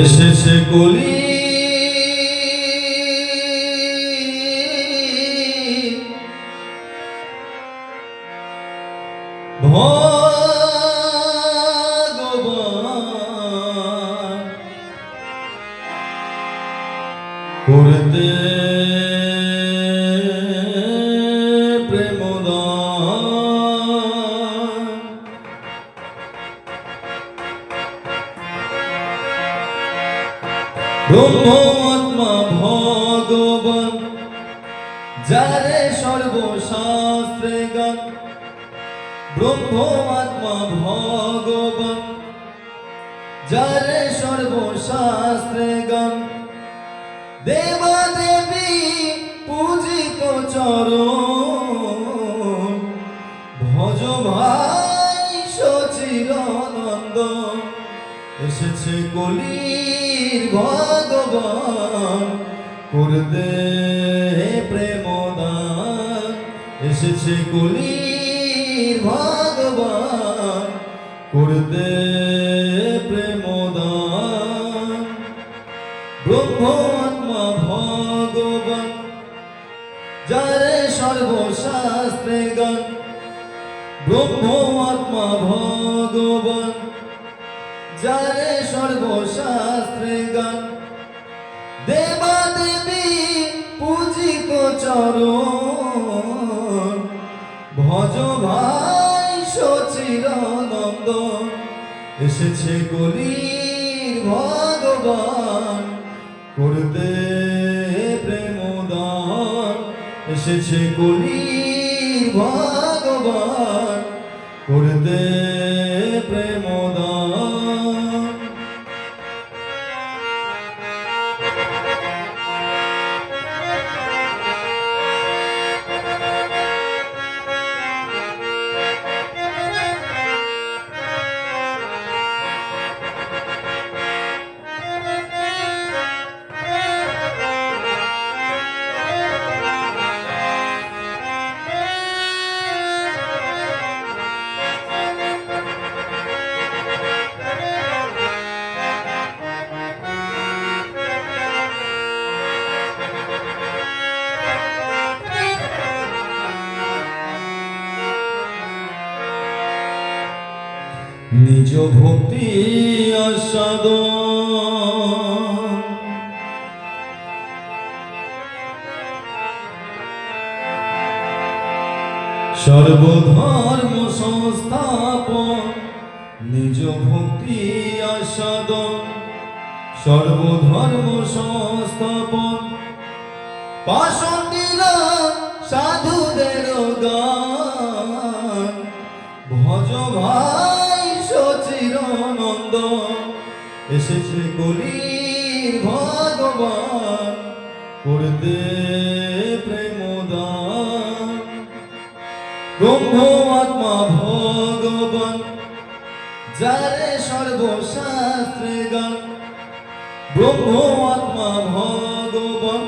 এসেছে কলি। করতে প্রেমদান ব্রহ্মাত্মা ভগবান, যারে সর্বশাস্ত্রে গান। ব্রহ্মাত্মা ভগবান, যারে সর্বশাস্ত্রে গান। দেবা দেবী পূজিত চরণ, ভজ ভাই কলির ভগবান করতে প্রেমদান, এসেছে কলির ভগবান করতে প্রেমদান। ব্রহ্মাত্মা ভগবান, যারে সর্বশাস্ত্রে গান ব্রহ্মাত্মা ভগবান যারে সর্বশাস্ত্রে গান। দেবা দেবী পূজিত চরণ। ভজ ভাই সচিরানন্দ এসেছে কলির ভগবান। করতে প্রেমদান এসেছে কলির ভগবান। করতে প্রেমদান নিজ ভক্তি আস্বাদ সর্বধর্ম সংস্থাপন, নিজ ভক্তি আস্বাদ সর্বধর্ম সংস্থাপন পাশন্ডিরা সাধুদের গান। ভজ ভাই সচিরানন্দ এসেছে কলির ভগবান। করতে প্রেমদান। ব্রহ্ম আত্মা ভগবান, যারে সর্বশাস্ত্রে গান। ব্রহ্ম আত্মা ভগবান,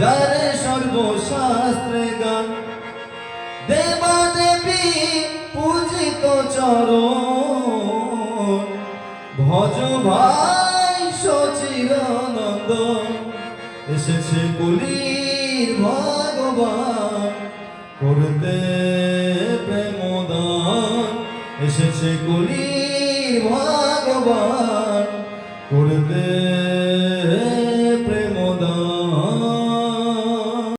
যারে সর্বশাস্ত্রে গান। দেবী পূজিত চরণ। এসেছে কলির ভগবান করতে প্রেমদান এসেছে কলির ভগবান করতে